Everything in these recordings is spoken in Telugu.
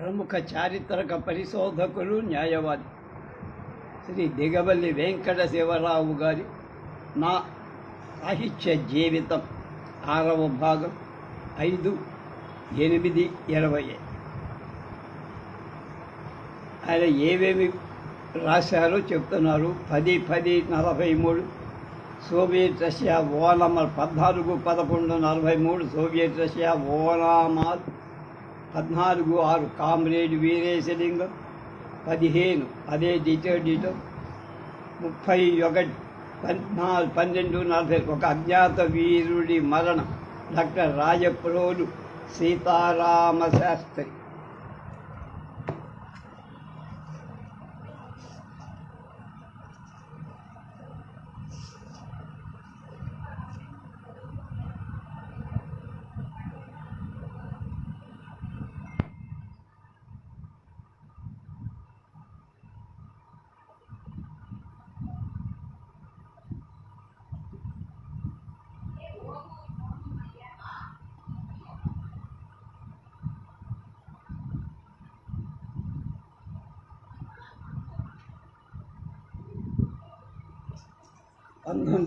ప్రముఖ చారిత్రక పరిశోధకులు న్యాయవాది శ్రీ దిగవల్లి వెంకట శివరావు గారి నా సాహిత్య జీవితం ఆరవ భాగం ఐదు ఎనిమిది ఇరవై ఆయన ఏవేమి రాశారో చెప్తున్నారు. పది పది నలభై మూడు సోవియట్ రష్యా ఓనమల్ పద్నాలుగు పదకొండు నలభై మూడు సోవియట్ రష్యా ఓనామాల్ పద్నాలుగు ఆరు. కామ్రేడ్ వీరేశలింగం. పదిహేను. అదే డిటో డిటో ముప్పై ఒకటి పద్నాలుగు పన్నెండు నలభై. ఒక అజ్ఞాత వీరుడి మరణం. డాక్టర్ రాజప్రోలు సీతారామ శాస్త్రి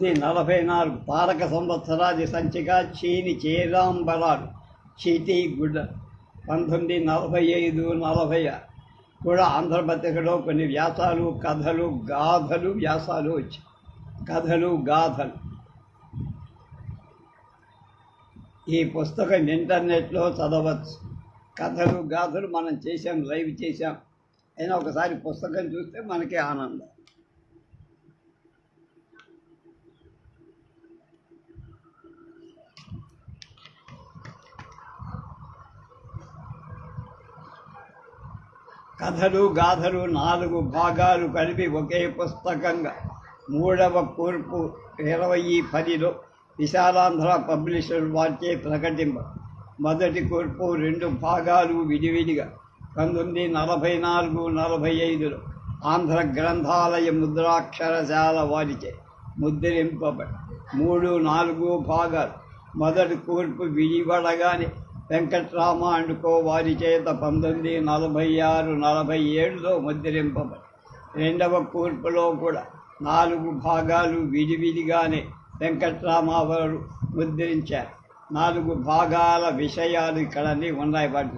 పంతొమ్మిది నలభై నాలుగు తారక సంవత్సరాది సంచిక చీని చేరాంబరాలు. చీటి గుడ్డ పంతొమ్మిది నలభై ఐదు నలభై కూడా ఆంధ్రపత్రికలో కొన్ని వ్యాసాలు కథలు గాథలు వ్యాసాలు వచ్చాయి. కథలు గాథలు. ఈ పుస్తకం ఇంటర్నెట్లో చదవచ్చు. కథలు గాథలు మనం చేసాం లైవ్ చేసాం అయినా ఒకసారి పుస్తకం చూస్తే మనకి ఆనందం. కథలు గాథలు నాలుగు భాగాలు కలిపి ఒకే పుస్తకంగా. మూడవ కూర్పు ఇరవై పదిలో విశాలాంధ్ర పబ్లిషర్ వారిచే ప్రకటింప. మొదటి కూర్పు రెండు భాగాలు విడివిడిగా. పంతొమ్మిది నలభై నాలుగు నలభై ఐదులో ఆంధ్ర గ్రంథాలయ ముద్రాక్షరశాల వారిచే ముద్రింపబడి. మూడు నాలుగు భాగాలు. మొదటి కూర్పు విడివడగానే వెంకట్రామ అండుకో వారి చేత పంతొమ్మిది నలభై ఆరు నలభై ఏడులో ముద్రింపబడి రెండవ కూర్పులో కూడా నాలుగు భాగాలు విడివిడిగానే వెంకట్రామ వారు ముద్రించారు. నాలుగు భాగాల విషయాలు ఇక్కడ ఉన్నాయి వాటి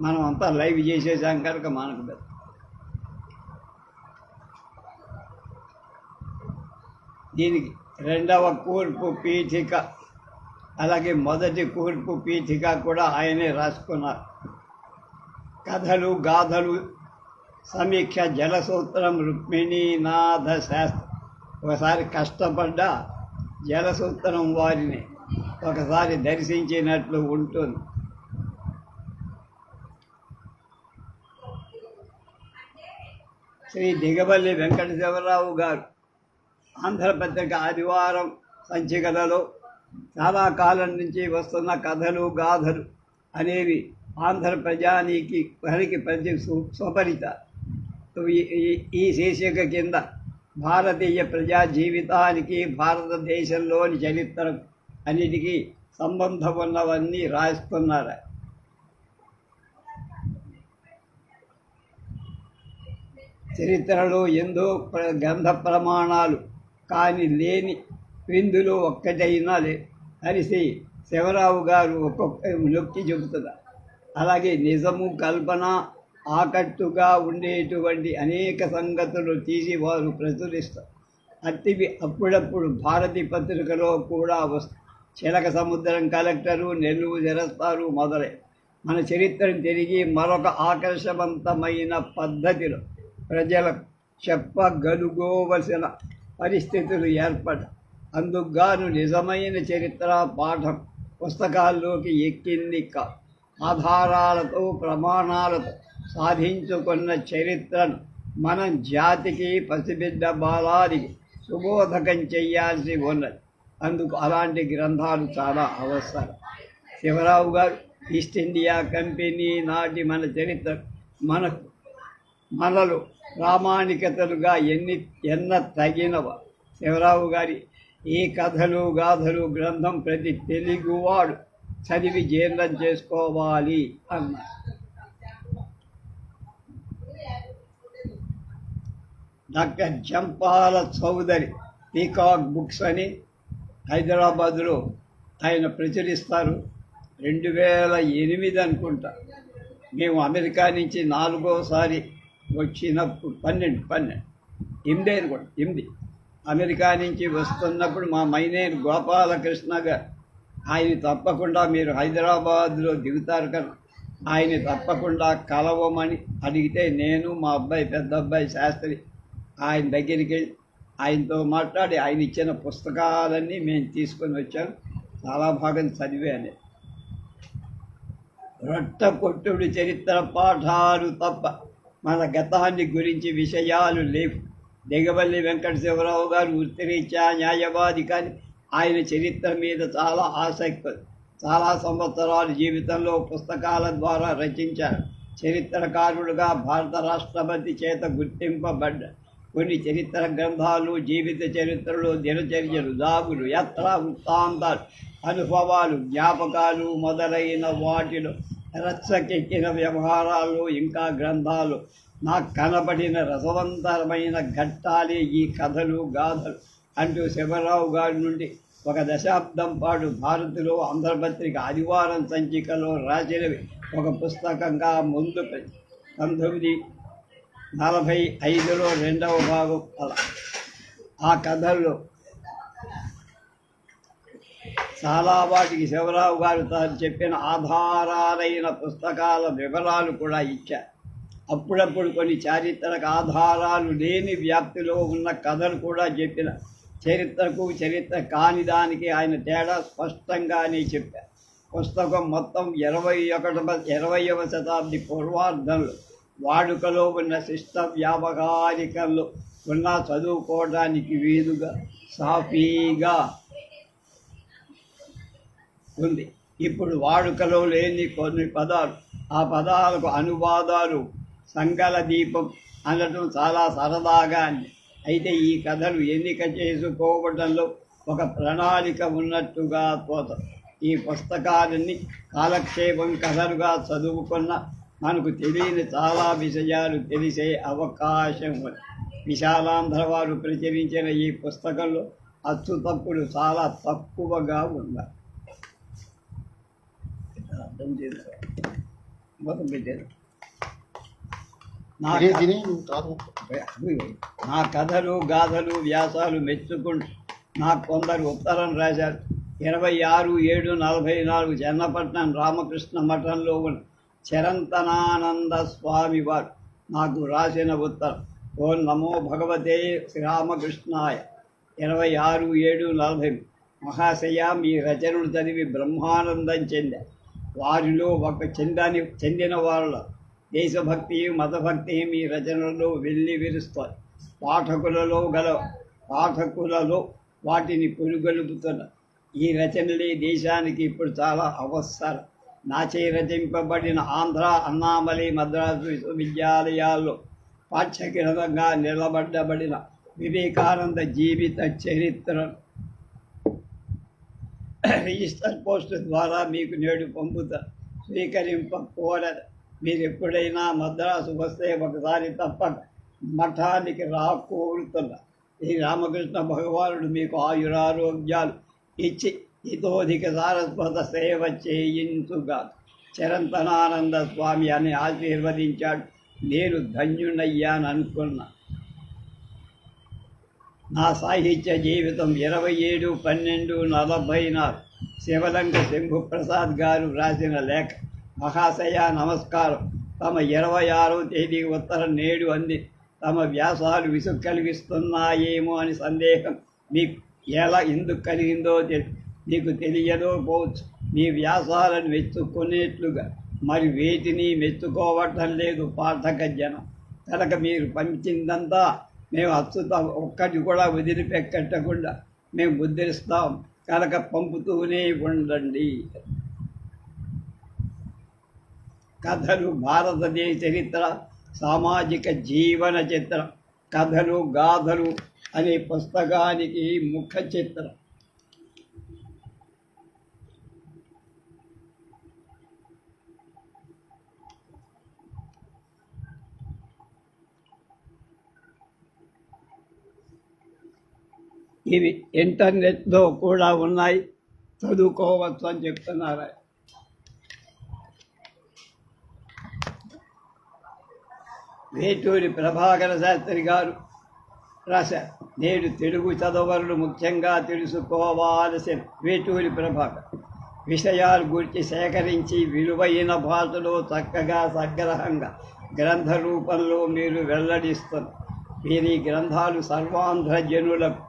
మనం అంతా లైవ్ చేసేసాం కనుక మనకు పెద్ద దీనికి రెండవ కూర్పు పీఠిక అలాగే మొదటి కూర్పు పీఠిక కూడా ఆయనే రాసుకున్నారు. కథలు గాథలు సమీక్ష జలసూత్రం రుక్మిణీనాథ శాస్త్రం. ఒకసారి కష్టపడ్డ జలసూత్రం వారిని ఒకసారి దర్శించినట్లు ఉంటుంది. శ్రీ దిగబల్లి వెంకటశివరావు గారు ఆంధ్రపత్రిక ఆదివారం సంచికలలో చాలా కాలం నుంచి వస్తున్న కథలు గాథలు అనేవి ఆంధ్ర ప్రజానికి వారికి ప్రతి సుపరిత. ఈ- ఈ- శీర్షిక కింద భారతీయ ప్రజా జీవితానికి భారతదేశంలోని చరిత్ర అన్నిటికీ సంబంధం ఉన్నవన్నీ రాస్తున్నారు. చరిత్రలో ఎందో ప్ర- గ్రంథ ప్రమాణాలు కానీ లేని విందులో ఒక్కటైనా లే హరిసి శివరావు గారు ఒక్కొక్క నొక్కి చెబుతున్నారు అలాగే నిజము కల్పన ఆకట్టుగా ఉండేటువంటి అనేక సంగతులు తీసి వారు ప్రచురిస్తారు. అతివి అప్పుడప్పుడు భారతి పత్రికలో కూడా వస్తాయి చిలక సముద్రం కలెక్టరు నెల్లూరు జరస్తారు మొదలై మన చరిత్రను తిరిగి మరొక ఆకర్షవంతమైన పద్ధతిలో ప్రజలకు చెప్పగలుగోవలసిన పరిస్థితులు ఏర్పడ అందుకుగాను నిజమైన చరిత్ర పాఠం పుస్తకాల్లోకి ఎక్కింది ఆధారాలతో ప్రమాణాలతో సాధించుకున్న చరిత్రను మనం జాతికి పసిబిడ్డ బాలాదికి సుబోధకం చెయ్యాల్సి ఉన్నది. అందుకు అలాంటి గ్రంథాలు చాలా అవసరం. శివరావు గారు ఈస్ట్ ఇండియా కంపెనీ నాటి మన చరిత్ర మనకు మనలో ప్రామాణికతలుగా ఎన్ని ఎన్న తగినవ. శివరావు గారి ఈ కథలు గాథలు గ్రంథం ప్రతి తెలుగువాడు చదివి జీర్ణం చేసుకోవాలి అన్న. Doctor Jampala Chowdary peacock books అని హైదరాబాదులో ఆయన ప్రచురిస్తారు. రెండు వేల ఎనిమిది అనుకుంటా. మేము అమెరికా నుంచి నాలుగోసారి వచ్చినప్పుడు పన్నెండు పన్నెండు. ఎనిమిది అనుకోండి ఎనిమిది అమెరికా నుంచి వస్తున్నప్పుడు మా మైనేరు గోపాలకృష్ణ గారు ఆయన తప్పకుండా మీరు హైదరాబాద్లో దిగుతారు కదా. ఆయన తప్పకుండా కలవమని అడిగితే నేను మా అబ్బాయి పెద్ద అబ్బాయి శాస్త్రి ఆయన దగ్గరికి వెళ్ళి ఆయనతో మాట్లాడి ఆయన ఇచ్చిన పుస్తకాలన్నీ మేము తీసుకొని వచ్చాను చాలా భాగం చదివాను. రొట్ట కొట్టుడు చరిత్ర పాఠాలు తప్ప మన గతాన్ని గురించి విషయాలు లేవు. దిగబల్లి వెంకట శివరావు గారు వృత్తిరీత్యా న్యాయవాది కానీ ఆయన చరిత్ర మీద చాలా ఆసక్తి చాలా సంవత్సరాలు జీవితంలో పుస్తకాల ద్వారా రచించారు చరిత్రకారుడుగా భారత రాష్ట్రపతి చేత గుర్తింపబడ్డ కొన్ని చరిత్ర గ్రంథాలు జీవిత చరిత్రలు దినచర్యలు దాగులు యాత్ర వృత్తాంతాలు అనుభవాలు జ్ఞాపకాలు మొదలైన వాటిలో రచ్చకెక్కిన వ్యవహారాలు ఇంకా గ్రంథాలు నాకు కనబడిన రసవంతరమైన ఘట్టాలే ఈ కథలు గాథలు అంటూ శివరావు గారి నుండి ఒక దశాబ్దం పాటు భారత్లో ఆంధ్రపత్రిక ఆదివారం సంచికలో రాసినవి ఒక పుస్తకంగా ముందు పంతొమ్మిది నలభై ఐదులో రెండవ భాగం అలా. ఆ కథల్లో చాలా వాటికి శివరావు గారు తాను చెప్పిన ఆధారాలైన పుస్తకాల వివరాలు కూడా ఇచ్చారు. అప్పుడప్పుడు కొన్ని చారిత్రక ఆధారాలు లేని వ్యాప్తిలో ఉన్న కథలు కూడా చెప్పిన చరిత్రకు చరిత్ర కాని దానికి ఆయన తేడా స్పష్టంగానే చెప్పారు. పుస్తకం మొత్తం ఇరవై ఒకటవ ఇరవయవ శతాబ్ది పూర్వార్ధంలో వాడుకలో ఉన్న శిష్ట వ్యాపకారికల్లో ఉన్న చదువుకోవడానికి వీలుగా సాఫీగా ఉంది. ఇప్పుడు వాడుకలో లేని కొన్ని పదాలు ఆ పదాలకు అనువాదాలు సంగల దీపం అనడం చాలా సరదాగా ఉంది అయితే ఈ కథలు ఎన్నిక చేసుకోవడంలో ఒక ప్రణాళిక ఉన్నట్టుగా పోతాం. ఈ పుస్తకాలన్నీ కాలక్షేపం కథలుగా చదువుకున్న మనకు తెలియని చాలా విషయాలు తెలిసే అవకాశం ఉంది. విశాలాంధ్ర వారు ప్రచురించిన ఈ పుస్తకంలో అచ్చు తప్పులు చాలా తక్కువగా ఉన్నాయి. అర్థం చేసుకో. మొత్తం పెట్టారు నా కథలు గాథలు వ్యాసాలు మెచ్చుకుంటూ నాకు కొందరు ఉత్తరం రాశారు. ఇరవై ఆరు ఏడు నలభై నాలుగు చెన్నపట్నం రామకృష్ణ మఠంలో ఉన్న చరంతనానంద స్వామి వారు నాకు రాసిన ఉత్తరం. ఓ నమో భగవతే శ్రీరామకృష్ణాయ. ఇరవై ఆరు ఏడు నలభై మహాశయ మీ రచనలు చదివి బ్రహ్మానందం చెందా. వారిలో ఒక చెందని చెందిన వాళ్ళ దేశభక్తి మతభక్తి మీ రచనలో వెళ్ళి విరుస్తాయి పాఠకులలో గల పాఠకులలో వాటిని పురుగొలుపుతున్న ఈ రచనలే దేశానికి ఇప్పుడు చాలా అవసరం. నాచే రచింపబడిన ఆంధ్ర అన్నామలి మద్రాసు విశ్వవిద్యాలయాల్లో పాఠ్యగ్రంథంగా నిలబడ్డబడిన వివేకానంద జీవిత చరిత్ర రిజిస్టర్ పోస్ట్ ద్వారా మీకు నేడు పంపుతా స్వీకరింప కోరదు మీరు ఎప్పుడైనా మద్రాసు వస్తే ఒకసారి తప్పక మఠానికి రాకూరుతున్నా ఈ రామకృష్ణ భగవానుడు మీకు ఆయురారోగ్యాలు ఇచ్చి ఇతోధిక సారస్వత సేవ చేయించుగా చిరంతనానంద స్వామి అని ఆశీర్వదించాడు. నేను ధన్యుణయ్యాను అనుకున్నా నా సాహిత్య జీవితం ఇరవై ఏడు పన్నెండు నలభై నాలుగు. శివలంక శంభు ప్రసాద్ గారు రాసిన లేఖ. మహాశయ నమస్కారం. తమ ఇరవై ఆరో తేదీ ఉత్తరం నేడు అంది. తమ వ్యాసాలు విసుగు కలిగిస్తున్నాయేమో అని సందేహం మీకు ఎలా ఎందుకు కలిగిందో మీకు తెలియదో పోవచ్చు. మీ వ్యాసాలను మెచ్చుకునేట్లుగా మరి వేటిని మెచ్చుకోవటం లేదు పాఠక జనం. కనుక మీరు పంపిందంతా మేము అచ్చుత. ఒక్కటి కూడా వదిలిపెట్టకుండా మేము ముద్రిస్తాం. కనుక పంపుతూనే ఉండండి. కథలు భారతదేశ చరిత్ర సామాజిక జీవన చిత్ర కథలు గాథలు అనే పుస్తకానికి ముఖ చిత్ర ఇవి ఇంటర్నెట్లో కూడా ఉన్నాయి. చదువుకోవచ్చు అని చెప్తున్నారు. వేటూరి ప్రభాకర శాస్త్రి గారు రాశారు నేడు తెలుగు చదవరులు ముఖ్యంగా తెలుసుకోవాల్సిన వేటూరి ప్రభాకర్. విషయాలు గురించి సేకరించి విలువైన భాషలో చక్కగా సంగ్రహంగా గ్రంథ రూపంలో మీరు వెల్లడిస్తున్నారు. వీరి గ్రంథాలు సర్వాంధ్ర జనులకు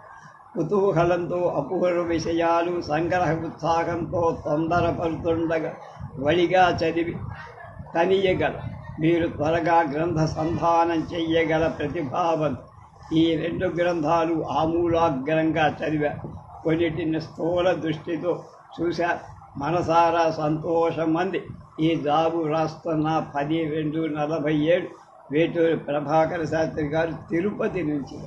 కుతూహలంతో అపూర్వ విషయాలు సంగ్రహ ఉత్సాహంతో తొందరపడుతుండగా వడిగా చదివి తనియగల మీరు త్వరగా గ్రంథ సంధానం చెయ్యగల ప్రతిభావం. ఈ రెండు గ్రంథాలు ఆమూలాగ్రంగా చదివా. కొన్నిటిని స్థూల దృష్టితో చూశా. మనసారా సంతోషమంది. ఈ జాబు రాస్తున్న పది రెండు నలభై ఏడు వేటూరి ప్రభాకర శాస్త్రి గారు తిరుపతి నుంచి.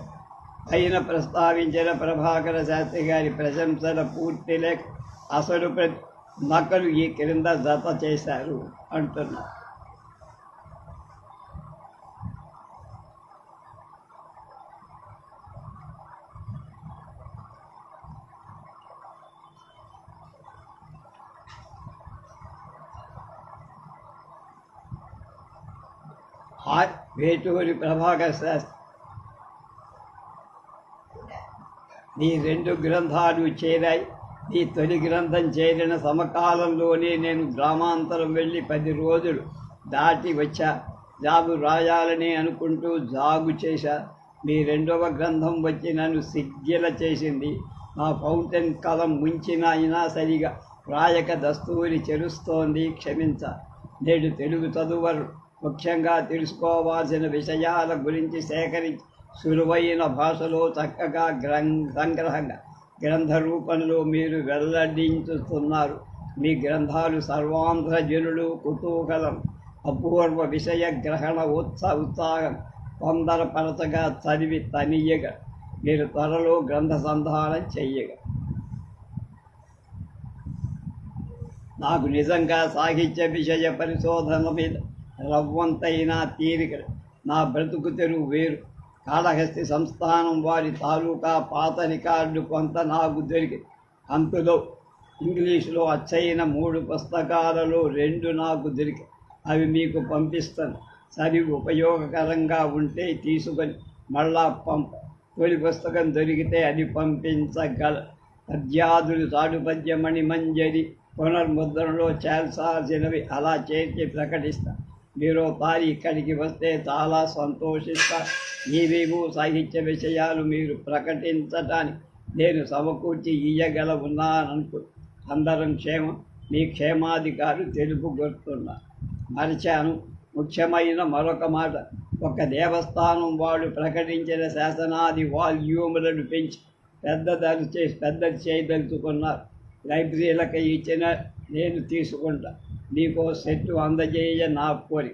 పైన ప్రస్తావించిన ప్రభాకర శాస్త్రి గారి ప్రశంసల పూర్తి లేక అసలు ప్ర నకలు ఈ క్రింద జత చేశారు అంటున్నారు ఆ వేటూరి ప్రభాకర్ శాస్త్రి. నీ రెండు గ్రంథాలు చేరాయి. నీ తొలి గ్రంథం చేరిన సమకాలంలోనే నేను గ్రామాంతరం వెళ్ళి పది రోజులు దాటి వచ్చా. జాబు రాయాలని అనుకుంటూ జాగు చేశా. మీ రెండవ గ్రంథం వచ్చి నన్ను సిగ్గిల చేసింది. నా ఫౌంటైన్ కలం ముంచిన అయినా సరిగా రాయక దస్తూరి చెరుస్తోంది. క్షమించ. నేడు తెలుగు చదువరు. ముఖ్యంగా తెలుసుకోవాల్సిన విషయాల గురించి సేకరించి సులువైన భాషలో చక్కగా గ్రం సంగ్రహంగా గ్రంథ రూపంలో మీరు వెల్లడించుతున్నారు. మీ గ్రంథాలు సర్వాంధ్రజనులు కుతూహలం అపూర్వ విషయ గ్రహణ ఉత్స ఉత్సాహం తొందరపరచగా చదివి తనియగా. మీరు త్వరలో గ్రంథ సంధానం చెయ్యగా. నాకు నిజంగా సాహిత్య విషయ పరిశోధన మీద రవ్వంతైనా తీరిక నా బ్రతుకు తెరువు వేరు. కాళహస్తి సంస్థానం వారి తాలూకా పాత రికార్డు కొంత నాకు దొరికింది అంతులో ఇంగ్లీషులో అచ్చయిన మూడు పుస్తకాలలో రెండు నాకు దొరికి. అవి మీకు పంపిస్తాను. సరి ఉపయోగకరంగా ఉంటే తీసుకొని మళ్ళా పంప. తొలి పుస్తకం దొరికితే అది పంపించగల. పద్యాదులు తాడుపద్యమణి మంజరి పునర్ముద్రణలో చేర్చాల్సినవి అలా చేర్చి ప్రకటిస్తాను మీరు తారి ఇక్కడికి వస్తే చాలా సంతోషిస్తా. నీవేవో సాహిత్య విషయాలు మీరు ప్రకటించడానికి నేను సమకూర్చి ఇయ్యగల ఉన్నాననుకు అందరం క్షేమం మీ క్షేమాధికారు తెలుపు గుర్తున్నా మరిచాను. ముఖ్యమైన మరొక మాట. ఒక దేవస్థానం వాళ్ళు ప్రకటించిన శాసనాది వాల్యూములను పెంచి పెద్దదాన్ని చేసి పెద్దది చేయదలుచుకున్నారు లైబ్రరీలకు ఇచ్చిన నేను తీసుకుంటా. నీకో సెట్టు అందజేయ నా కోరి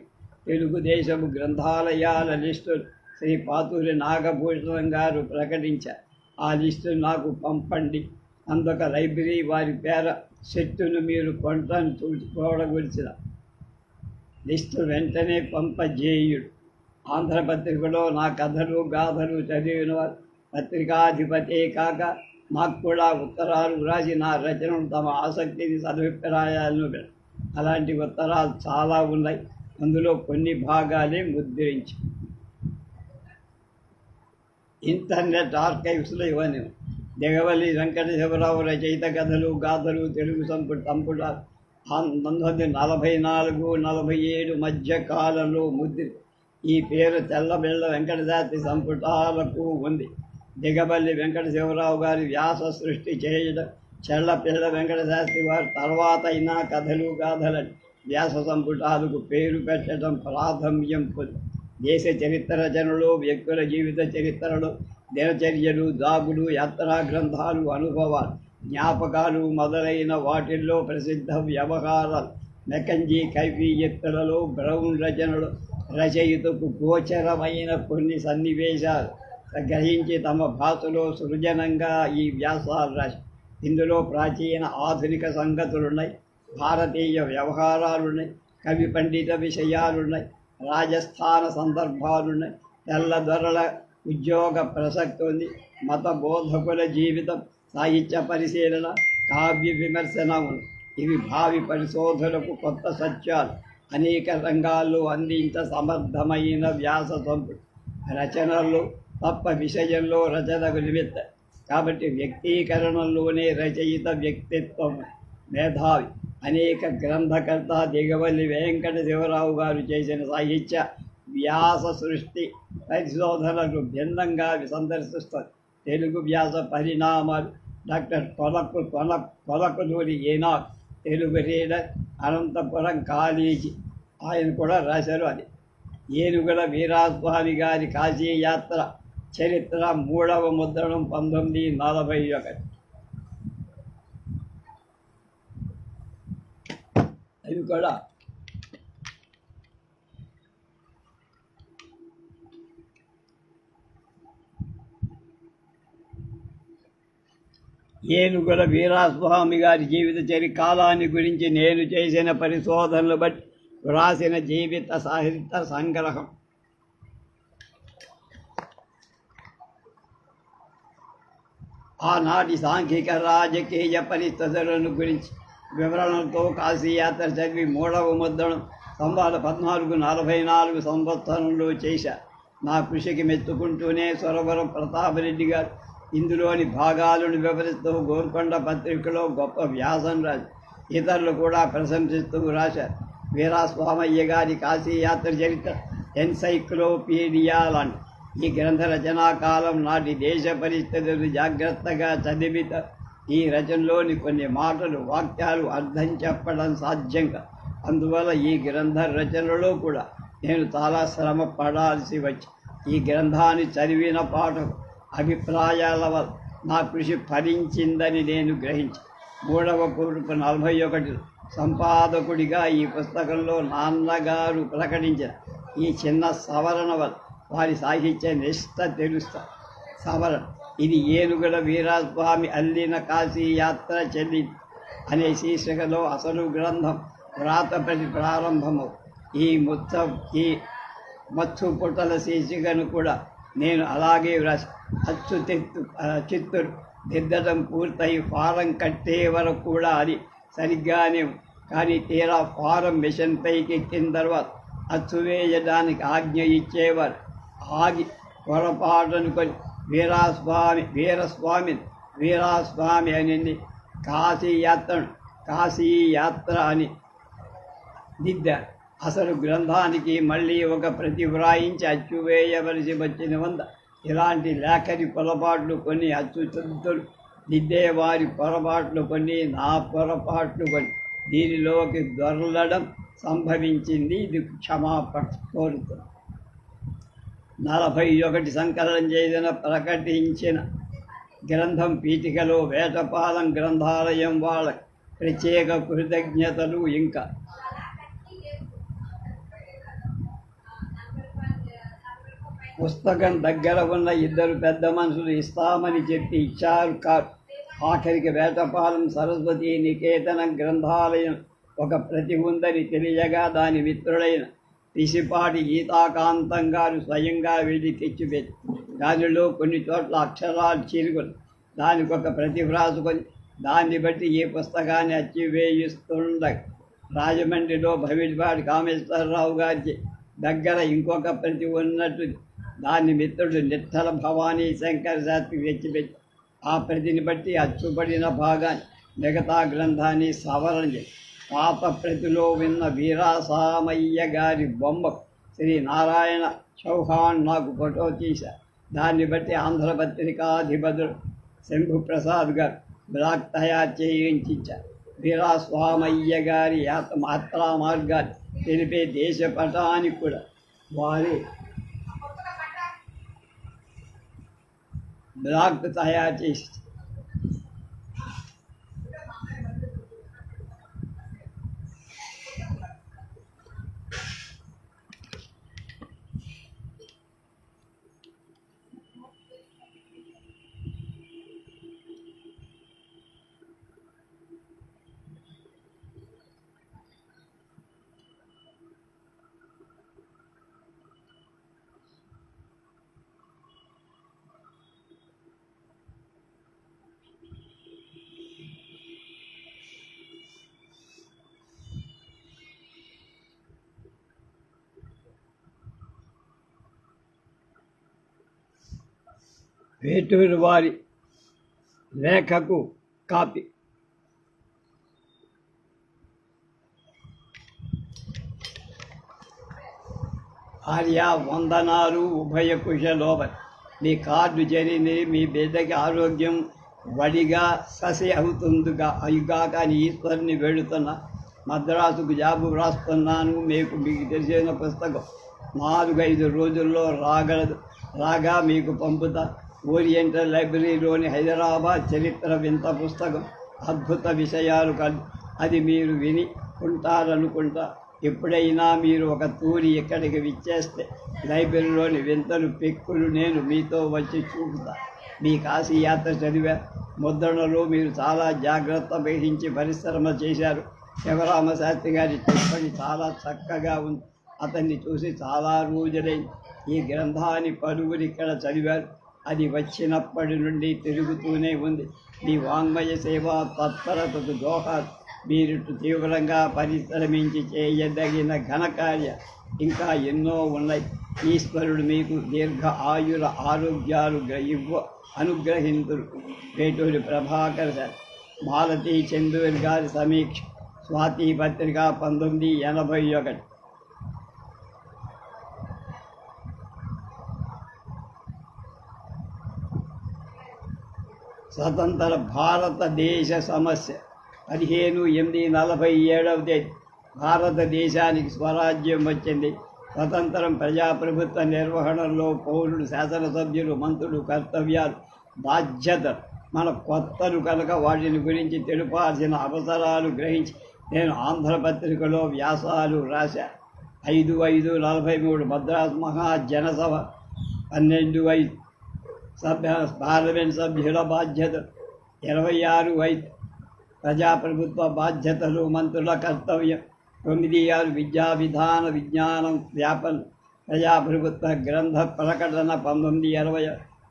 తెలుగుదేశం గ్రంథాలయాల లిస్టు శ్రీ పాతూరి నాగభూషణం గారు ప్రకటించారు ఆ లిస్టు నాకు పంపండి. అందుక లైబ్రరీ వారి పేర సెట్టును మీరు కొంటాను చూసుకోవడగురిచిన లిస్టు వెంటనే పంపజేయుడు. ఆంధ్రపత్రికలో నా కథలు గాథలు చదివిన వారు పత్రికాధిపతే కాక నాకు కూడా ఉత్తరాలు వ్రాసి నా రచనను తమ ఆసక్తిని సదభిప్రాయాలను పె- అలాంటి ఉత్తరాలు చాలా ఉన్నాయి. అందులో కొన్ని భాగాలే ముద్రించి. ఇంటర్నెట్ ఆర్కైవ్స్లో ఇవన్నీ దిగవల్లి వెంకటశివరావు రచయిత కథలు గాథలు తెలుగు సంపుట సంపుట పంతొమ్మిది వందల నలభై నాలుగు నలభై ఏడు మధ్య కాలంలో ముద్రి. ఈ పేరు తెల్లబెళ్ళ వెంకటజాతి సంపుటాలకు ఉంది. దిగబల్లి వెంకటశివరావు గారి వ్యాస సృష్టి చేయడం చెల్లపిల్ల వెంకటశాస్త్రి వారి తర్వాత అయినా కథలు గాథలని వ్యాస సంపుటాలకు పేరు పెట్టడం ప్రాథమ్యం పొంది. దేశ చరిత్ర రచనలు వ్యక్తుల జీవిత చరిత్రలు దినచర్యలు దాగులు యాత్రా గ్రంథాలు అనుభవాలు జ్ఞాపకాలు మొదలైన వాటిల్లో ప్రసిద్ధ వ్యవహారాలు. మెకంజీ కైఫీయత్తులలో బ్రౌన్ రచనలు రచయితకు గోచరమైన కొన్ని సన్నివేశాలు. గ్రహించి తమ భాషలో సృజనంగా ఈ వ్యాసాలు రాశారు. ఇందులో ప్రాచీన ఆధునిక సంగతులున్నాయి. భారతీయ వ్యవహారాలున్నాయి. కవి పండిత విషయాలున్నాయి. రాజస్థాన సందర్భాలున్నాయి. తెల్లదొరల ఉద్యోగ ప్రసక్తి ఉంది మత బోధకుల జీవితం సాహిత్య పరిశీలన కావ్య విమర్శనములు. ఇవి భావి పరిశోధనకు కొత్త సత్యాలు. అనేక రంగాల్లో అందించ సమర్థమైన వ్యాస సంపుడు రచనలు తప్ప విషయంలో రచనకు నిమిత్తం. కాబట్టి వ్యక్తీకరణలోనే రచయిత వ్యక్తిత్వం మేధావి. అనేక గ్రంథకర్త దిగవల్లి వెంకట శివరావు గారు చేసిన సాహిత్య వ్యాస సృష్టి పరిశోధనలు భిన్నంగా సందర్శిస్తారు. తెలుగు వ్యాస పరిణామాలు డాక్టర్ కొలకు కొల కొలకులోని ఏనాథ్ తెలుగు రీడర్ అనంతపురం కాలేజీ. ఆయన కూడా రాశారు అది. ఏనుగుల వీరాస్వామి గారి కాశీ యాత్ర చరిత్ర మూడవ ముద్రణం పంతొమ్మిది నలభై ఒకటి. అవి కూడా. ఏనుగుల వీరాస్వామి గారి జీవిత చరి కాలాన్ని గురించి నేను చేసిన పరిశోధనలు బట్టి వ్రాసిన జీవిత సాహిత్య సంగ్రహం. ఆనాటి సాంఘిక రాజకీయ పరిస్థితులను గురించి వివరణలతో కాశీయాత్ర చదివి మూడవ ముద్రను సంబాల పద్నాలుగు నలభై నాలుగు సంవత్సరంలో చేశా. నా కృషికి మెచ్చుకుంటూనే సురవరం ప్రతాపరెడ్డి గారు ఇందులోని భాగాలను వివరిస్తూ గోల్కొండ పత్రికలో గొప్ప వ్యాసం రాశారు ఇతరులు కూడా ప్రశంసిస్తూ రాశారు. వీరాస్వామయ్య గారి కాశీయాత్ర చరిత్ర ఎన్సైక్లోపీడియా లాంటి ఈ గ్రంథ రచనా కాలం నాటి దేశ పరిస్థితులు జాగ్రత్తగా చదివిత ఈ రచనలోని కొన్ని మాటలు వాక్యాలు అర్థం చెప్పడం సాధ్యంగా అందువల్ల ఈ గ్రంథ రచనలో కూడా నేను చాలా శ్రమ పడాల్సి వచ్చి ఈ గ్రంథాన్ని చదివిన పాఠకు అభిప్రాయాల వల్ల నా కృషి ఫలించిందని నేను గ్రహించి. మూడవ కూర్పు నలభై ఒకటి సంపాదకుడిగా ఈ పుస్తకంలో నాన్నగారు ప్రకటించిన ఈ చిన్న సవరణ వల్ల వారి సాహిత్య నిష్ట తెలుస్తా. సవరణ ఇది ఏనుగుల వీరాస్వామి అల్లిన కాశీ యాత్ర చెల్లి అనే శీర్షికలో అసలు గ్రంథం వ్రాతపతి ప్రారంభము. ఈ ముత్త ఈ మత్తు పుట్టల శీర్షికను కూడా నేను అలాగే వ్రాసి అచ్చు తెత్తు చిత్తురు దిద్దడం పూర్తయి ఫారం కట్టే వరకు కూడా అది సరిగ్గానే కానీ తీరా ఫారం మిషన్ పైకి ఎక్కిన తర్వాత అచ్చు వేయడానికి ఆజ్ఞ ఇచ్చేవారు. ఆగి పొరపాటనుకొని వీరాస్వామి వీరస్వామి వీరాస్వామి అని కాశీ యాత్రను కాశీ యాత్ర అని దిద్దారు. అసలు గ్రంథానికి మళ్ళీ ఒక ప్రతి వ్రాయించి అచ్చువేయవలసి వచ్చిన వంద. ఇలాంటి లేఖని పొరపాట్లు కొన్ని అచ్చు చుద్దులు దిద్దేవారి పొరపాట్లు కొన్ని నా పొరపాట్లు కొన్ని దీనిలోకి దొరలడం సంభవించింది. ఇది క్షమాపణ కోరుతున్నాను. నలభై ఒకటి సంకలనం చేసిన ప్రకటించిన గ్రంథం పీఠికలో వేటపాలెం గ్రంథాలయం వాళ్ళ ప్రత్యేక కృతజ్ఞతలు ఇంకా. పుస్తకం దగ్గర ఉన్న ఇద్దరు పెద్ద మనుషులు ఇస్తామని చెప్పి ఇచ్చారు కాదు. ఆఖరికి వేటపాలెం సరస్వతి నికేతన గ్రంథాలయం ఒక ప్రతి ఉందని తెలియగా దాని మిత్రుడైన పిసిపాటి గీతాకాంతం గారు స్వయంగా వెళ్ళి తెచ్చిపెట్టి. దానిలో కొన్ని చోట్ల అక్షరాలు చిరుగులు దానికి ఒక ప్రతి వ్రాసుకొని దాన్ని బట్టి ఈ పుస్తకాన్ని అచ్చివేయిస్తుండ రాజమండ్రిలో భవిష్పాటి కామేశ్వరరావు గారికి దగ్గర ఇంకొక ప్రతి ఉన్నట్టు దాని మిత్రుడు నిట్టల భవానీ శంకర శాస్త్రి తెచ్చిపెట్టి ఆ ప్రతిని బట్టి అచ్చుపడిన భాగాన్ని మిగతా గ్రంథాన్ని సవరణ చేసి పాత ప్రతిలో విన్న వీరాసామయ్య గారి బొమ్మ శ్రీ నారాయణ చౌహాన్ నాకు ఫోటో తీశారు దాన్ని బట్టి ఆంధ్రపత్రికాధిపతుడు శంభు శంభుప్రసాద్ గారు బ్లాక్ తయారు చేయించారు వీరాస్వామయ్య గారి యాత మాత్రా మార్గాన్ని తెలిపే దేశ పటానికి కూడా వారి బ్లాక్ తయారు చేసి పేటూరు వారి లేఖకు కాపీ. ఆర్య వందనాలు ఉభయ కుశలోభ మీ కార్డు జరిగింది మీ బిడ్డకి ఆరోగ్యం వడిగా ససి అవుతుందిగా అయ్యుగాక అని ఈశ్వరుని వెళుతున్నా మద్రాసుకు జాబు వ్రాస్తున్నాను. మీకు మీకు తెలిసిన పుస్తకం నాలుగైదు రోజుల్లో రాగలదు. రాగా మీకు పంపుతా ఓరియంటల్ లైబ్రరీలోని హైదరాబాద్ చరిత్ర వింత పుస్తకం అద్భుత విషయాలు కల్ అది మీరు విని ఉంటారనుకుంటా. ఎప్పుడైనా మీరు ఒక తూరి ఇక్కడికి విచ్చేస్తే లైబ్రరీలోని వింతలు పెక్కులు నేను మీతో వచ్చి చూపుతా. మీ కాశీ యాత్ర చదివా. ముద్రణలో మీరు చాలా జాగ్రత్త వహించి పరిశ్రమ చేశారు. శివరామ శాస్త్రి గారి టిప్పణి చాలా చక్కగా ఉంది అతన్ని చూసి చాలా రోజులైంది. ఈ గ్రంథాన్ని పలువురు ఇక్కడ చదివారు. అది వచ్చినప్పటి నుండి తిరుగుతూనే ఉంది. మీ వాంగ్మయ సేవ తత్పరతకు దోహ మీరు తీవ్రంగా పరిశ్రమించి చేయదగిన ఘనకార్య ఇంకా ఎన్నో ఉన్నాయి. ఈశ్వరుడు మీకు దీర్ఘ ఆయుర ఆరోగ్యాలు ఇవ్వ అనుగ్రహింతుడు వేటూరి ప్రభాకర్ సార్ మాలతీ చందూర్ గారి సమీక్ష స్వాతి పత్రిక పంతొమ్మిది ఎనభై ఒకటి. స్వతంత్ర భారతదేశ సమస్య. పదిహేను ఎనిమిది నలభై ఏడవ తేదీ. భారతదేశానికి స్వరాజ్యం వచ్చింది. స్వతంత్రం ప్రజాప్రభుత్వ నిర్వహణలో పౌరుడు శాసనసభ్యులు మంత్రులు కర్తవ్యాలు బాధ్యత మన కొత్తలు కనుక వాటిని గురించి తెలుపాల్సిన అవసరాలు గ్రహించి నేను ఆంధ్రపత్రికలో వ్యాసాలు రాశా. ఐదు ఐదు నలభై మూడు మద్రాసు మహాజనసభ పన్నెండు ఐదు సభ్య పార్లమెంట్ సభ్యుల బాధ్యత. ఇరవై ఆరు ఐదు ప్రజాప్రభుత్వ బాధ్యతలు మంత్రుల కర్తవ్యం. తొమ్మిది ఆరు విద్యా విధాన విజ్ఞానం వ్యాపన ప్రజాప్రభుత్వ గ్రంథ ప్రకటన పంతొమ్మిది ఇరవై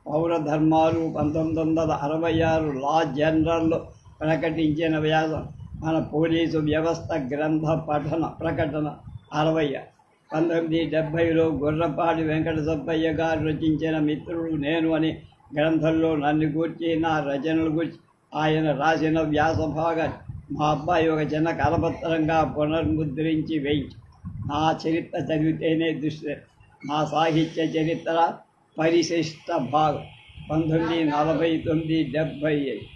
పౌర ధర్మాలు పంతొమ్మిది వందల అరవై ఆరు లా జనరల్లో ప్రకటించిన వ్యాసం. మన పోలీసు వ్యవస్థ గ్రంథ పఠన ప్రకటన అరవై పంతొమ్మిది డెబ్భైలో గుర్రపాటి వెంకట సుబ్బయ్య గారు రచించిన మిత్రుడు నేను అని గ్రంథంలో నన్ను గూర్చి నా రచనలు గురించి ఆయన రాసిన వ్యాస భాగాన్ని మా అబ్బాయి ఒక చిన్న కలపత్రంగా పునర్ముద్రించి వేయించి నా చరిత్ర చదివితేనే దృష్టి నా సాహిత్య చరిత్ర పరిశిష్ట భాగం. పంతొమ్మిది నలభై తొమ్మిది డెబ్భై ఐదు.